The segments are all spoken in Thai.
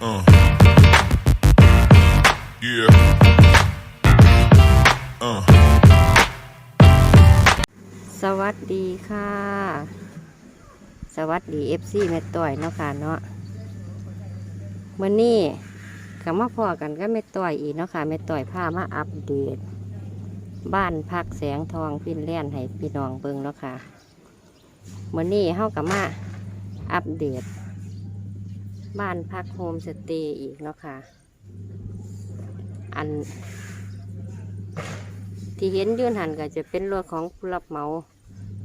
Uh. Yeah. Uh. สวัสดีค่ะ สวัสดีเอฟซีแม่ต่อยเนาะค่ะเนาะเมื่อนี้ก็มาพอกันก็แม่ต่อยอีกเนาะค่ะแม่ต่อยพามาอัปเดต บ้านพักแสงทองฟินแลนด์ให้พี่น้องเบิ่งเนาะค่ะเมื่อนี้เฮากับมาอัปเดต บ้านพักโฮมสเตย์อีกเนาะค่ะ อัน ที่เห็นยื่นหันก็จะเป็นรถของผู้รับเหมา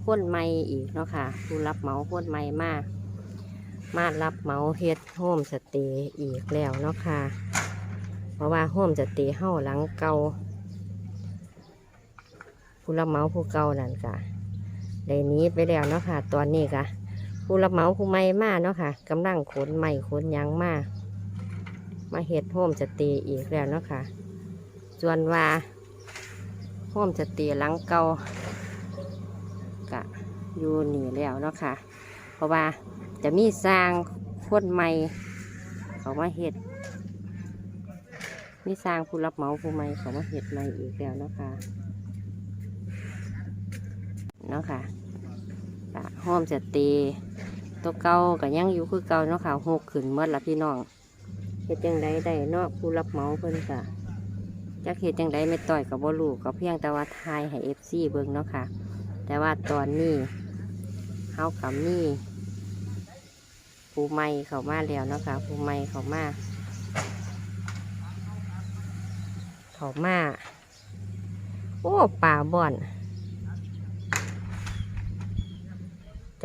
พ้นไม้อีกเนาะค่ะ ผู้รับเหมาพ้นไม้มาก มารับเหมาเฮ็ดโฮมสเตย์อีกแล้วเนาะค่ะ เพราะว่าโฮมสเตย์เฮาหลังเก่าผู้รับเหมาผู้เก่านั่นค่ะได้นี้ไปแล้วเนาะค่ะ ตอนนี้ค่ะ ผู้รับเหมาผู้ใหม่มาเนาะค่ะกำลังขนไม้ขนยังมามาเฮ็ดโฮมสเตย์อีกแล้วเนาะค่ะส่วนว่าโฮมสเตย์หลังเก่ากะอยู่หนีแล้วเนาะค่ะ เพราะว่าจะมีสร้างคนใหม่เขามาเห็ดมีสร้างผู้รับเหมาผู้ใหม่เขามาเห็ดใหม่อีกแล้วเนาะค่ะเนาะค่ะ กะโฮมสเตตัวเก่าก็ยังอยู่คือเก่าเนาะค่ะหกขึ้นเมื่อละพี่น้องเฮ็ดยังไดได้เนาะผู้รับเหมาเพิ่นกะจักเฮ็ดจังไดไม่ต่อยกับบ่รู้ก็เพียงแต่ว่าทายให้ FC เบิ่งเนาะค่ะ แต่ว่าตอนนี้เฮากับมีผู้ใหม่เข้ามาแล้วเนาะค่ะผู้ใหม่เข้ามาเข้ามาโอ้ป่าบ่อน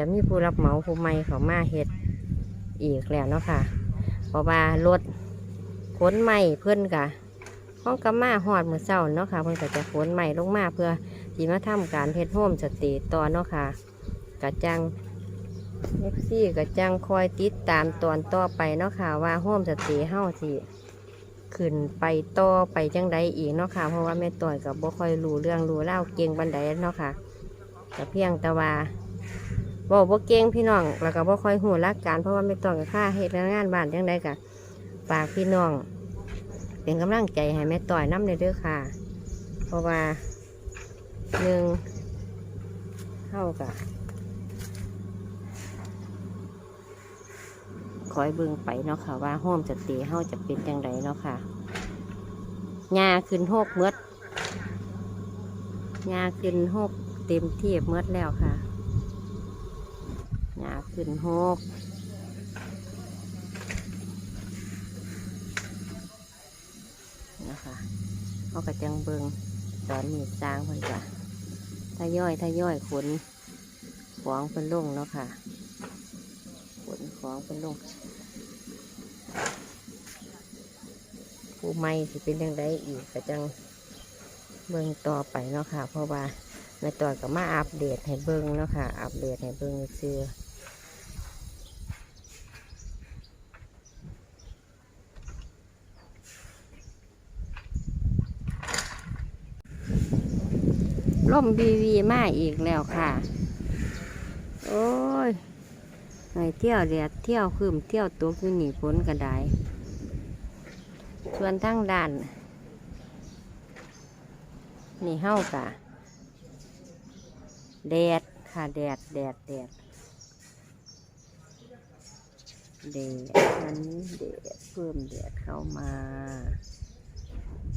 จะมีผู้รับเหมาผู้ใหม่เขามาเฮ็ดอีกแล้วเนาะค่ะ เพราะว่ารถขนใหม่เพิ่อนกะห้องกำมาหอดมือเศร้าเนาะค่ะเพิ่อนก็จะขนใหม่ลงมาเพื่อที่มาทำการเฮ็ดโฮมสตย์ต่อเนาะค่ะกะจังเอฟซีกะจังคอยติดตามตอนต่อไปเนาะค่ะว่าโฮมสตย์เฮ้าสิขึ้นไปต่อไปจังใดอีกเนาะค่ะ เพราะว่าแม่ต่อยกับบ่ค่อยรู้เรื่องรู้เล่าเก่งบันไดเนาะค่ะแต่เพียงแต่ว่า บอกบ่เก่งพี่น้องแล้วก็บ่ค่อยหูรักการเพราะว่าแม่ต่อยกับข้าเฮ็ดงานบ้านจังใดกะฝากพี่น้อง เป็นกำลังใจให้แม่ต่อยน้ำในเด้อค่ะ เพราะว่าหนึ่งเท่ากับคอยเบิ่งไปเนาะค่ะ ว่าห้อมจะตะเฮาจะเป็นจังไดเนาะค่ะหญ้าขึ้นหกเมดหญ้าขึ้นหกเต็มที่เมดแล้วค่ะ หญ้าขึ้นหกนะคะเขาก็จังเบิงตอนนี้สร้างเพิ่นจะถ้าย่อยถ้าย่อยขนของเพิ่นลงเนาะค่ะขนของเพิ่นลงผู้ไม่สิเป็นยังไงอีกก็จังเบิงต่อไปเนาะค่ะ เพราะว่าในต่อก็มาอัปเดตให้เบิงเนาะค่ะ อัปเดตให้เบิงซื้อ ล่มบีวีมาอีกแล้วค่ะ โอ้ยไงเที่ยวเดียดเที่ยวคืมเที่ยวตัวคือหนีพ้นกระไดส่วนทั้งด้าน นี่เฮ้ากะแดดค่ะแดดแดดแดดแดดอันนี้แดดเพิ่มแดดเข้ามา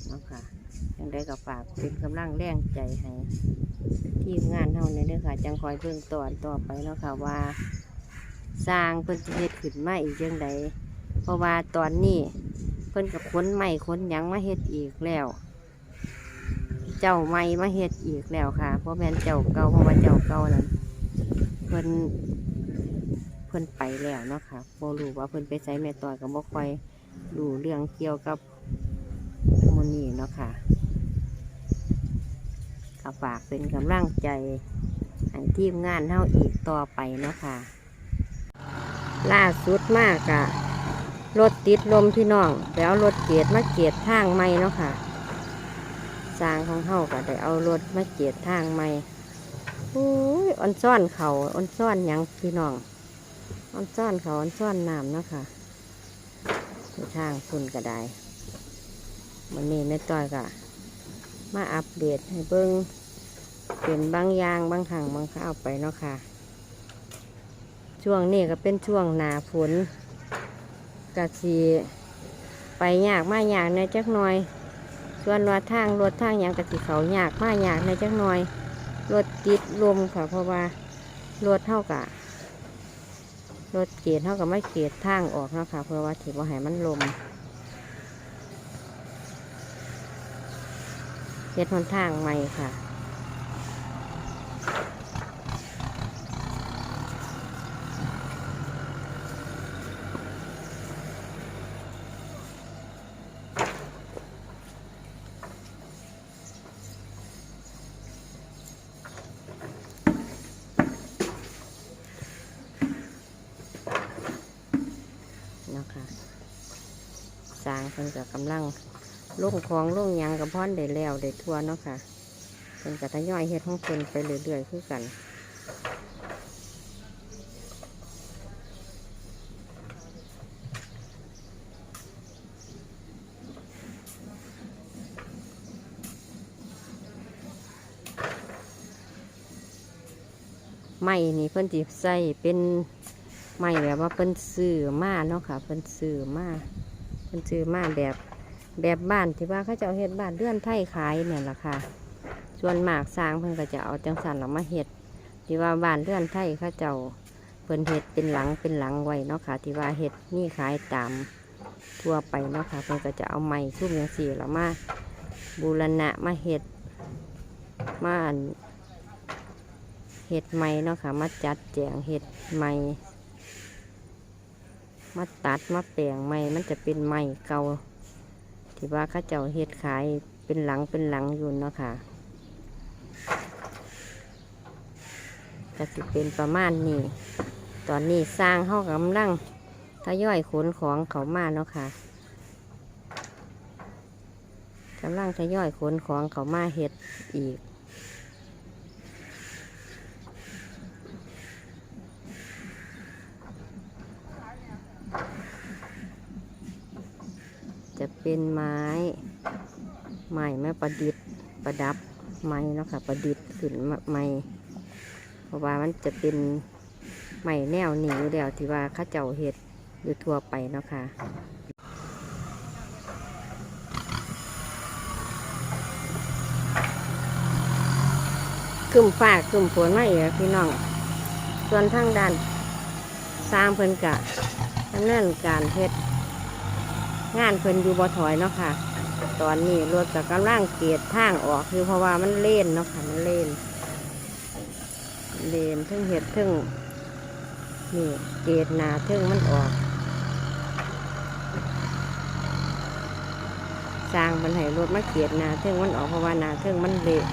เนาะค่ะยังได้กับฝากเป็นกำลังแรงใจให้ทีมงานเท่านี้ด้อค่ะ จังคอยเพิ่งตอนต่อไปเนาะค่ะว่า สร้างเพิ่นจะเฮ็ดขึ้นมาอีกยังไงเพราะว่าตอนนี้เพิ่นกับค้นใหม่ค้นยังมาเฮ็ดอีกแล้ว เจ้าใหม่มาเฮ็ดอีกแล้วค่ะ เพราะแม่นเจ้าเก่าเพราะว่าเจ้าเก่านั้นเพิ่นเพิ่นไปแล้วเนาะค่ะบ่รู้ว่าเพิ่นไปใช้แม่ต่อยก็บ่ค่อยรู้เรื่องเกี่ยวกับ หมูนี่เนาะค่ะก็ฝากเป็นกำลังใจให้ทีมงานเท่าอีกต่อไปเนาะค่ะ ล่าสุดมากอะรถติดลมพี่น้อง แล้วรถเกียดมาเกียดทางไม่เนาะค่ะสร้างของเฮาก็ได้เอารถมาเกียดทางไม่โอ้ยอ่อนซ่อนเขาอ่อนซ่อนยังพี่น้องอ่อนซ่อนเขาอ่อนซ่อนน้ำเนาะค่ะทางคุณก็ได้ วันนี้แม่ต้อยก็มาอัปเดตให้เบิ้งเป็นบางอย่างบางครั้งบางคราวไปเนาะค่ะ ช่วงนี้ก็เป็นช่วงหนาฝนกะสีไปยากมากยากในจักหน่อยส่วนว่าทางรถทางยังกะสิเขายากมากยากในจักหน่อยรถติดลมค่ะเพราะว่ารถเท่ากับรถเกียร์เท่ากับไม่เกียร์ทางออกเนาะค่ะ เพื่อว่าถือว่าให้มันลม เฮ็ดหนทางใหม่ค่ะเนาะค่ะสร้างเพิ่นกับกำลัง ลงของลงยังกับพ่อนได้แล้วได้ทั่วเนาะค่ะเพิ่นกับทย่อยเฮ็ดของเพิ่นไปเรื่อยๆคือกันไม้นี่เพิ่นจิใส่เป็นไม้แบบว่าเพิ่นซื้อมาเนาะค่ะ เพิ่นซื้อมาเพิ่นซื้อมาแบบ แบบบ้านที่ว่าเขาจะเอาเฮ็ดบ้านเลื่อนไทยขายเนี่ยแหละค่ะ ส่วนหมากสร้างเพิ่นก็จะเอาจังสันหลังมาเฮ็ดที่ว่าบ้านเลื่อนไทยเขาเจ้าเพิ่นเฮ็ดเป็นหลังเป็นหลังไว้เนาะค่ะ ที่ว่าเฮ็ดนี่ขายตามทั่วไปเนาะค่ะเพิ่นก็จะเอาไม้ซุ่มอย่างสี่แล้วมาบูรณะมาเฮ็ดมาเห็ดไม้เนาะค่ะ มาจัดแจงเห็ดไม้มาตัดมาแปลงไม้มันจะเป็นไม้เก่า ที่ว่าข้าเจ้าเฮ็ดขายเป็นหลังเป็นหลังอยู่เนาะค่ะก็จะเป็นประมาณนี้ ตอนนี้สร้างห้องกำลังทยอยขนของเขามาเนาะค่ะกำลังทยอยขนของเขามาเฮ็ดอีก เป็นไม้ไม้ไม้ประดิษฐ์ประดับไม้เนาะค่ะ ประดิษฐ์ขึ้นไม้เพราะว่ามันจะเป็นไม้แนวหนีอยู่แล้วที่ว่าข้าเจ้าเห็ดอยู่ทั่วไปเนาะค่ะคึมฟ้าครึมฝนมาอีกแล้พี่น้อง ส่วนทางด้านสร้างเพิ่นกะดำเนินการเฮ็ด งานเพิ่นอยู่บ่ถอยเนาะค่ะ ตอนนี้รถกับกำลังเกียดทางออกคือเพราะว่ามันเล่นเนาะค่ะมันเล่น เล่นทึ่งเห็ดทึ่งนี่เกตหนาทึ่งมันออกสร้างมันให้รถมาเกียดหนาทึ่งมันออกเพราะว่าหนาทึ่งมันเละ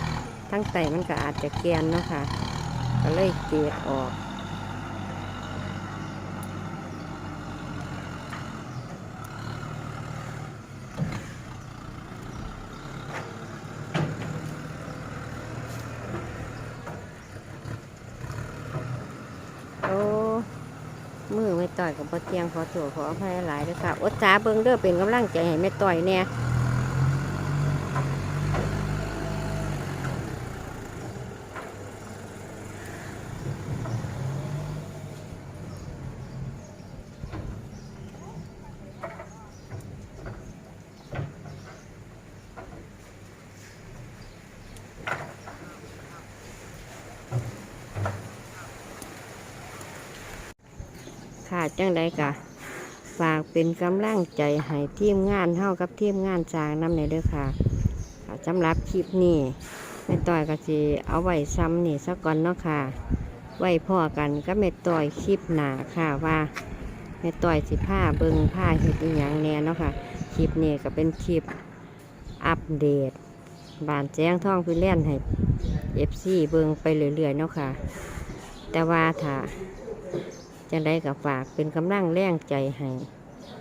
ทั้งไตมันก็อาจจะแกนเนาะค่ะ ก็เลยเกตออก โอ้ มือไม่ ต่อยกับปเตียงขอตัวขออภัยหลายด้วยค่ะอดจ้าเบิ้งเด้อเป็นกำลังใจให้แม่ต่อยเนี่ย ค่ะจังใดกะฝากเป็นกำลังใจให้ทีมงานเท่ากับทีมงานจางน้ำในเด้อค่ะสำหรับคลิปนี้แม่ต่อยก็สิเอาไว้ซ้ำนี่สักก่อนเนาะค่ะ ไว้พ่อกันก็แม่ต่อยคลิปหนาค่ะว่าแม่ต่อยสิผ้าเบิงผ้าเห็ดอีหยังแน่เนาะค่ะคลิปนี้ก็เป็นคลิปอัปเดต บานแจ้งท่องพิเล่นให้เอฟซีเบิงไปเรื่อยๆเนาะค่ะ แต่ว่าถ้า จังได้กับฝากเป็นกำลังแรงใจให้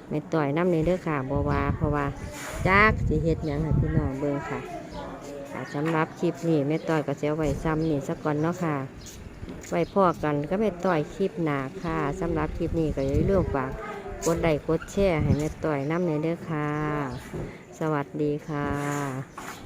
ไม่ต่อยน้ำในเด้อค่ะบวาเพราะว่าจากสิเฮ็ดหยังให้พี่น้องเบิ่งค่ะสำหรับคลิปนี้แม่ต่อยก็จะเอาไว้ซ้ำนี่สักก่อนเนาะค่ะ ไว้พ่อกันก็แม่ต่อยคลิปหนาค่ะสำหรับคลิปนี้ก็อย่าลืมฝากกดไลค์กดแชร์ให้แม่ต่อยน้ำในเด้อค่ะ สวัสดีค่ะ